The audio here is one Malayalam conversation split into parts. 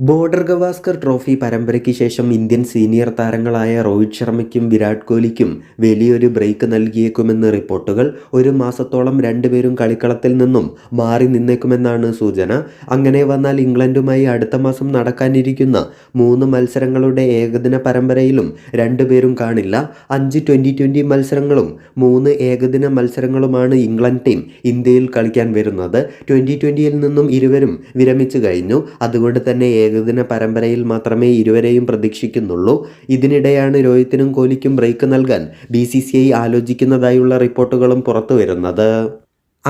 ബോർഡർ ഗവാസ്കർ ട്രോഫി പരമ്പരയ്ക്ക് ശേഷം ഇന്ത്യൻ സീനിയർ താരങ്ങളായ രോഹിത് ശർമ്മയ്ക്കും വിരാട് കോഹ്ലിക്കും വലിയൊരു ബ്രേക്ക് നൽകിയേക്കുമെന്ന് റിപ്പോർട്ടുകൾ. ഒരു മാസത്തോളം രണ്ടുപേരും കളിക്കളത്തിൽ നിന്നും മാറി നിന്നേക്കുമെന്നാണ് സൂചന. അങ്ങനെ വന്നാൽ ഇംഗ്ലണ്ടുമായി അടുത്ത മാസം നടക്കാനിരിക്കുന്ന മൂന്ന് മത്സരങ്ങളുടെ ഏകദിന പരമ്പരയിലും രണ്ടുപേരും കാണില്ല. അഞ്ച് ട്വന്റി ട്വന്റി മത്സരങ്ങളും മൂന്ന് ഏകദിന മത്സരങ്ങളുമാണ് ഇംഗ്ലണ്ട് ടീം ഇന്ത്യയിൽ കളിക്കാൻ വരുന്നത്. ട്വന്റി ട്വന്റിയിൽ നിന്നും ഇരുവരും വിരമിച്ചു കഴിഞ്ഞു. അതുകൊണ്ട് തന്നെ ഏകദിന പരമ്പരയിൽ മാത്രമേ ഇരുവരെയും പ്രതീക്ഷിക്കുന്നുള്ളൂ. ഇതിനിടെയാണ് രോഹിത്തിനും കോഹ്ലിക്കും ബ്രേക്ക് നൽകാൻ ബി ആലോചിക്കുന്നതായുള്ള റിപ്പോർട്ടുകളും പുറത്തു വരുന്നത്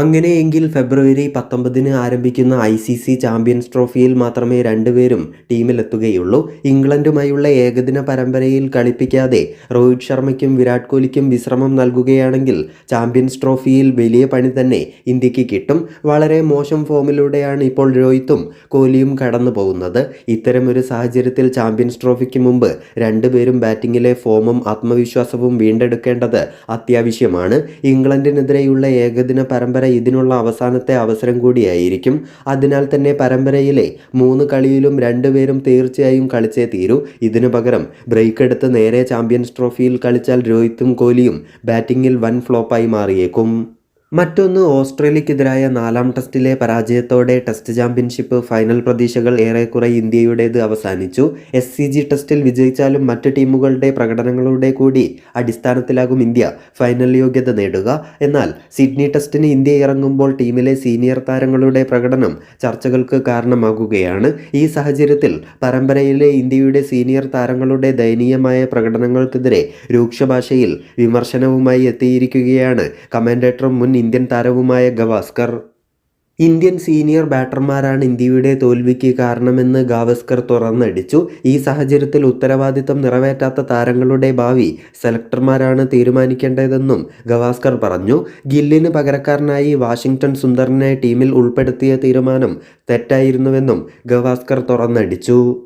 അങ്ങനെയെങ്കിൽ ഫെബ്രുവരി പത്തൊമ്പതിന് ആരംഭിക്കുന്ന ഐ സി സി ചാമ്പ്യൻസ് ട്രോഫിയിൽ മാത്രമേ രണ്ടുപേരും ടീമിലെത്തുകയുള്ളൂ. ഇംഗ്ലണ്ടുമായുള്ള ഏകദിന പരമ്പരയിൽ കളിപ്പിക്കാതെ രോഹിത് ശർമ്മയ്ക്കും വിരാട് കോഹ്ലിക്കും വിശ്രമം നൽകുകയാണെങ്കിൽ ചാമ്പ്യൻസ് ട്രോഫിയിൽ വലിയ പണി തന്നെ ഇന്ത്യയ്ക്ക് കിട്ടും. വളരെ മോശം ഫോമിലൂടെയാണ് ഇപ്പോൾ രോഹിത്തും കോഹ്ലിയും കടന്നു പോകുന്നത് ഇത്തരമൊരു സാഹചര്യത്തിൽ ചാമ്പ്യൻസ് ട്രോഫിക്ക് മുമ്പ് രണ്ടുപേരും ബാറ്റിങ്ങിലെ ഫോമും ആത്മവിശ്വാസവും വീണ്ടെടുക്കേണ്ടത് അത്യാവശ്യമാണ്. ഇംഗ്ലണ്ടിനെതിരെയുള്ള ഏകദിന പരമ്പര ഇതിനുള്ള അവസാനത്തെ അവസരം കൂടിയായിരിക്കും. അതിനാൽ തന്നെ പരമ്പരയിലെ മൂന്ന് കളിയിലും രണ്ടുപേരും തീർച്ചയായും കളിച്ചേ തീരൂ. ഇതിനു പകരം ബ്രേക്ക് എടുത്ത് നേരെ ചാമ്പ്യൻസ് ട്രോഫിയിൽ കളിച്ചാൽ രോഹിത്തും കോഹ്ലിയും ബാറ്റിംഗിൽ വൻ ഫ്ലോപ്പായി മാറിയേക്കും. മറ്റൊന്ന് ഓസ്ട്രേലിയക്കെതിരായ നാലാം ടെസ്റ്റിലെ പരാജയത്തോടെ ടെസ്റ്റ് ചാമ്പ്യൻഷിപ്പ് ഫൈനൽ പ്രതീക്ഷകൾ ഏറെക്കുറെ ഇന്ത്യയുടേത് അവസാനിച്ചു. എസ് സി ജി ടെസ്റ്റിൽ വിജയിച്ചാലും മറ്റ് ടീമുകളുടെ പ്രകടനങ്ങളുടെ കൂടി അടിസ്ഥാനത്തിലാകും ഇന്ത്യ ഫൈനൽ യോഗ്യത നേടുക. എന്നാൽ സിഡ്നി ടെസ്റ്റിന് ഇന്ത്യ ഇറങ്ങുമ്പോൾ ടീമിലെ സീനിയർ താരങ്ങളുടെ പ്രകടനം ചർച്ചകൾക്ക് കാരണമാകുകയാണ്. ഈ സാഹചര്യത്തിൽ പരമ്പരയിലെ ഇന്ത്യയുടെ സീനിയർ താരങ്ങളുടെ ദയനീയമായ പ്രകടനങ്ങൾക്കെതിരെ രൂക്ഷഭാഷയിൽ വിമർശനവുമായി എത്തിയിരിക്കുകയാണ് കമന്റേറ്ററും മുൻ ഇന്ത്യൻ താരവുമായ ഗവാസ്കർ. ഇന്ത്യൻ സീനിയർ ബാറ്റർമാരാണ് ഇന്ത്യയുടെ തോൽവിക്ക് കാരണമെന്ന് ഗാവസ്കർ തുറന്നടിച്ചു. ഈ സാഹചര്യത്തിൽ ഉത്തരവാദിത്തം നിറവേറ്റാത്ത താരങ്ങളുടെ ഭാവി സെലക്ടർമാരാണ് തീരുമാനിക്കേണ്ടതെന്നും ഗവാസ്കർ പറഞ്ഞു. ഗില്ലിന് പകരക്കാരനായി വാഷിംഗ്ടൺ സുന്ദറിനെ ടീമിൽ ഉൾപ്പെടുത്തിയ തീരുമാനം തെറ്റായിരുന്നുവെന്നും ഗവാസ്കർ തുറന്നടിച്ചു.